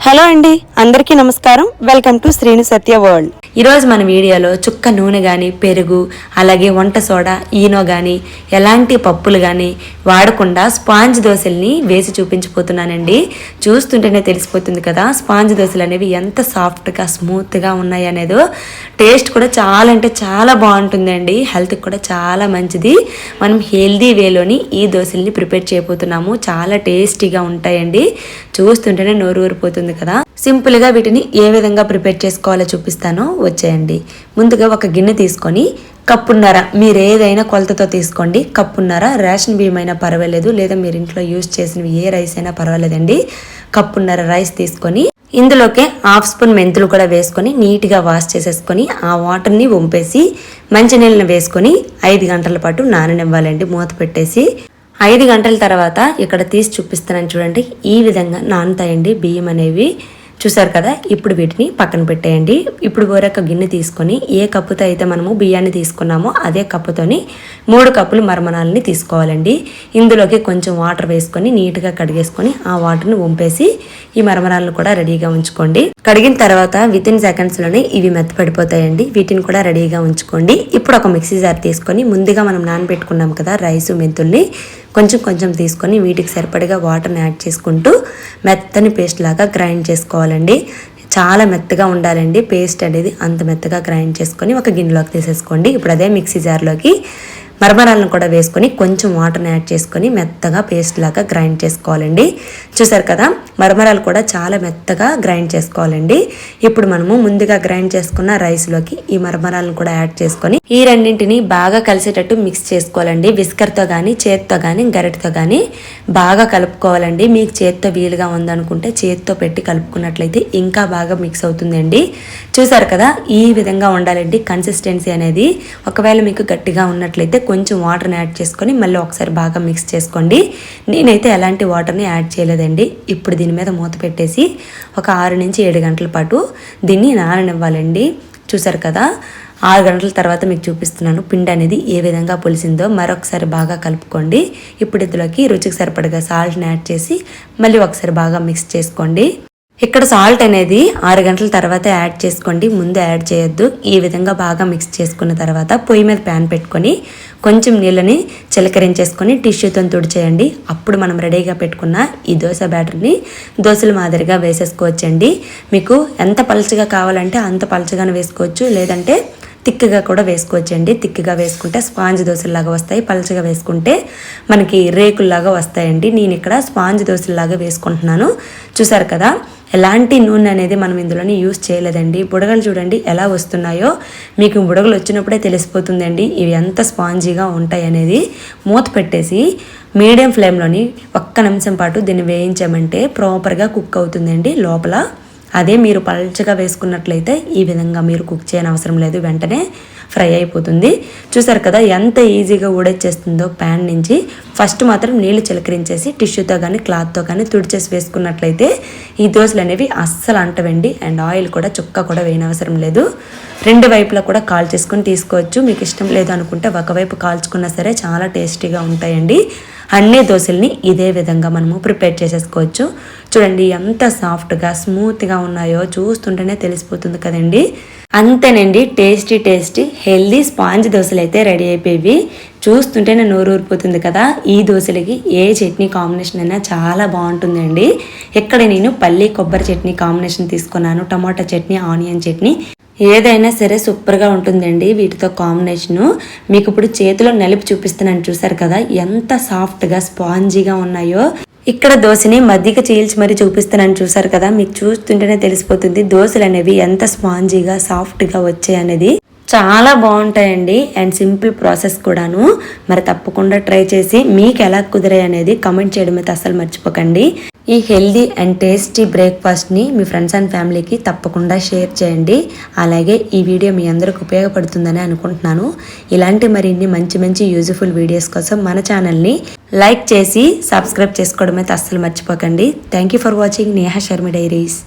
Hello అండి అందరికీ నమస్కారం. Welcome to Srinu Satya world. ఈరోజు మన వీడియోలో చుక్క నూనె కానీ పెరుగు అలాగే వంట సోడా ఈనో కానీ ఎలాంటి పప్పులు కానీ వాడకుండా స్పాంజ్ దోశల్ని వేసి చూపించబోతున్నానండి చూస్తుంటేనే తెలిసిపోతుంది కదా స్పాంజ్ దోశలు అనేవి ఎంత సాఫ్ట్గా స్మూత్గా ఉన్నాయి అనేదో. టేస్ట్ కూడా చాలా అంటే చాలా బాగుంటుందండి. హెల్త్కి కూడా చాలా మంచిది. మనం హెల్దీ వేలోని ఈ దోశల్ని ప్రిపేర్ చేయబోతున్నాము. చాలా టేస్టీగా ఉంటాయండి. చూస్తుంటేనే నోరు ఊరిపోతుంది. కదా. సింపుల్గా వీటిని ఏ విధంగా ప్రిపేర్ చేసుకోవాలో చూపిస్తానో. వచ్చేయండి. ముందుగా ఒక గిన్నె తీసుకొని కప్పున్నర మీరు ఏదైనా కొలతతో తీసుకోండి. కప్పున్నర రేషన్ బియ్యం అయినా పర్వాలేదు లేదా మీరు ఇంట్లో యూజ్ చేసినవి ఏ రైస్ అయినా పర్వాలేదండి. కప్పున్నర రైస్ తీసుకొని ఇందులోకే హాఫ్ స్పూన్ మెంతులు కూడా వేసుకొని నీట్గా వాష్ చేసేసుకొని ఆ వాటర్ని వంపేసి మంచినీళ్ళని వేసుకొని ఐదు గంటల పాటు నాననివ్వాలండి. మూత పెట్టేసి ఐదు గంటల తర్వాత ఇక్కడ తీసి చూపిస్తున్నాను చూడండి. ఈ విధంగా నానుతాయండి బియ్యం అనేవి. చూసారు కదా? ఇప్పుడు వీటిని పక్కన పెట్టేయండి. ఇప్పుడు వేరొక గిన్నె తీసుకొని ఏ కప్పుతో అయితే మనము బియ్యాన్ని తీసుకున్నామో అదే కప్పుతోని మూడు కప్పులు మరమనాలని తీసుకోవాలండి. ఇందులోకి కొంచెం వాటర్ వేసుకొని నీట్గా కడిగేసుకొని ఆ వాటర్ని వంపేసి ఈ మరమరాలను కూడా రెడీగా ఉంచుకోండి. కడిగిన తర్వాత విత్ ఇన్ సెకండ్స్లోనే ఇవి మెత్తపడిపోతాయండి వీటిని కూడా రెడీగా ఉంచుకోండి. ఇప్పుడు ఒక మిక్సీ జార్ తీసుకొని ముందుగా మనం నానబెట్టుకున్నాం కదా రైసు మెంతుల్ని కొంచెం కొంచెం తీసుకొని వీటికి సరిపడిగా వాటర్ని యాడ్ చేసుకుంటూ మెత్తని పేస్ట్ లాగా గ్రైండ్ చేసుకోవాలండి. చాలా మెత్తగా ఉండాలండి. పేస్ట్ అనేది అంత మెత్తగా గ్రైండ్ చేసుకొని ఒక గిన్నెలోకి తీసేసుకోండి. ఇప్పుడు అదే మిక్సీ జార్లోకి మరమరాలను కూడా వేసుకొని కొంచెం వాటర్ని యాడ్ చేసుకొని మెత్తగా పేస్ట్ లాగా గ్రైండ్ చేసుకోవాలండి. చూసారు కదా మరమరాలు కూడా చాలా మెత్తగా గ్రైండ్ చేసుకోవాలండి. ఇప్పుడు మనము ముందుగా గ్రైండ్ చేసుకున్న రైస్లోకి ఈ మరమరాలను కూడా యాడ్ చేసుకొని ఈ రెండింటిని బాగా కలిసేటట్టు మిక్స్ చేసుకోవాలండి. విస్కర్తో కానీ చేత్తో కానీ గరిటతో కానీ బాగా కలుపుకోవాలండి. మీకు చేత్తో వీలుగా ఉందనుకుంటే చేత్తో పెట్టి కలుపుకున్నట్లయితే ఇంకా బాగా మిక్స్ అవుతుందండి. చూసారు కదా ఈ విధంగా ఉండాలండి కన్సిస్టెన్సీ అనేది. ఒకవేళ మీకు గట్టిగా ఉన్నట్లయితే కొంచెం వాటర్ని యాడ్ చేసుకొని మళ్ళీ ఒకసారి బాగా మిక్స్ చేసుకోండి. నేనైతే ఎలాంటి వాటర్ని యాడ్ చేయలేదండి. ఇప్పుడు దీని మీద మూత పెట్టేసి ఒక ఆరు నుంచి ఏడు గంటల పాటు దీన్ని నాననివ్వాలండి. చూసారు కదా? ఆరు గంటల తర్వాత మీకు చూపిస్తున్నాను పిండి అనేది ఏ విధంగా పులిసిందో. మరొకసారి బాగా కలుపుకోండి. ఇప్పుడు ఇందులోకి రుచికి సరిపడగా సాల్ట్ని యాడ్ చేసి మళ్ళీ ఒకసారి బాగా మిక్స్ చేసుకోండి. ఇక్కడ సాల్ట్ అనేది ఆరు గంటల తర్వాత యాడ్ చేసుకోండి. ముందు యాడ్ చేయొద్దు. ఈ విధంగా బాగా మిక్స్ చేసుకున్న తర్వాత పొయ్యి మీద ప్యాన్ పెట్టుకొని కొంచెం నీళ్ళని చిలకరించేసుకొని టిష్యూతో తుడిచేయండి. అప్పుడు మనం రెడీగా పెట్టుకున్న ఈ దోశ బ్యాటర్ని దోశల మాదిరిగా వేసేసుకోవచ్చండి. మీకు ఎంత పలచగా కావాలంటే అంత పలచగానే వేసుకోవచ్చు. లేదంటే తిక్కుగా కూడా వేసుకోవచ్చండి. తిక్కుగా వేసుకుంటే స్పాంజ్ దోశల్లాగా వస్తాయి. పలచగా వేసుకుంటే మనకి రేకుల్లాగా వస్తాయండి. నేను ఇక్కడ స్పాంజ్ దోశల్లాగా వేసుకుంటున్నాను. చూసారు కదా? ఎలాంటి నూనె అనేది మనం ఇందులోని యూస్ చేయలేదండి. బుడగలు చూడండి ఎలా వస్తున్నాయో. మీకు బుడగలు వచ్చినప్పుడే తెలిసిపోతుందండి. ఇవి ఎంత స్పాంజీగా ఉంటాయి అనేది. మూత పెట్టేసి మీడియం ఫ్లేమ్లోని ఒక్క నిమిషం పాటు దీన్ని వేయించామంటే ప్రాపర్గా కుక్ అవుతుందండి లోపల. అదే మీరు పల్చగా వేసుకున్నట్లయితే ఈ విధంగా మీరు కుక్ చేయని అవసరం లేదు. వెంటనే ఫ్రై అయిపోతుంది. చూసారు కదా ఎంత ఈజీగా ఊడొచ్చేస్తుందో ప్యాన్ నుంచి. ఫస్ట్ మాత్రం నీళ్ళు చిలకరించేసి టిష్యూతో కానీ క్లాత్తో కానీ తుడిచేసి వేసుకున్నట్లయితే ఈ దోశలు అనేవి అస్సలు అంటవండి. అండ్ ఆయిల్ కూడా చుక్క కూడా వేయనవసరం లేదు. రెండు వైపులా కూడా కాల్చేసుకొని తీసుకోవచ్చు. మీకు ఇష్టం లేదు అనుకుంటే ఒకవైపు కాల్చుకున్నా సరే చాలా టేస్టీగా ఉంటాయండి. అన్ని దోశల్ని ఇదే విధంగా మనము ప్రిపేర్ చేసేసుకోవచ్చు. చూడండి ఎంత సాఫ్ట్గా స్మూత్గా ఉన్నాయో చూస్తుంటేనే తెలిసిపోతుంది కదండి. అంతేనండి టేస్టీ టేస్టీ హెల్దీ స్పాంజ్ దోశలు అయితే రెడీ అయిపోయి చూస్తుంటేనే నోరు ఊరిపోతుంది కదా ఈ దోశలకి ఏ చట్నీ కాంబినేషన్ అయినా చాలా బాగుంటుందండి. ఇక్కడ నేను పల్లి కొబ్బరి చట్నీ కాంబినేషన్ తీసుకున్నాను టమాటా చట్నీ ఆనియన్ చట్నీ. ఏదైనా సరే సూపర్గా ఉంటుందండి వీటితో కాంబినేషను మీకు ఇప్పుడు చేతిలో నలిపి చూపిస్తున్నాను చూసారు కదా ఎంత సాఫ్ట్గా స్పాంజీగా ఉన్నాయో. ఇక్కడ దోశని మధ్యక చీల్చి మరీ చూపిస్తున్నాను చూసారు కదా మీకు చూస్తుంటేనే తెలిసిపోతుంది దోశలు అనేవి ఎంత స్పాంజీగా సాఫ్ట్గా వచ్చాయి అనేది. చాలా బాగుంటాయండి అండ్ సింపుల్ ప్రాసెస్ కూడాను. మరి తప్పకుండా ట్రై చేసి మీకు ఎలా కుదిరాయి అనేది కమెంట్ చేయడం అయితే అస్సలు మర్చిపోకండి. ఈ హెల్దీ అండ్ టేస్టీ బ్రేక్ఫాస్ట్ని మీ ఫ్రెండ్స్ అండ్ ఫ్యామిలీకి తప్పకుండా షేర్ చేయండి. అలాగే ఈ వీడియో మీ అందరికి ఉపయోగపడుతుందని అనుకుంటున్నాను. ఇలాంటి మరిన్ని మంచి మంచి యూజ్ఫుల్ వీడియోస్ కోసం మన ఛానల్ని లైక్ చేసి సబ్స్క్రైబ్ చేసుకోవడం అయితే అస్సలు మర్చిపోకండి. Thank you for watching Neha Sharmi diaries.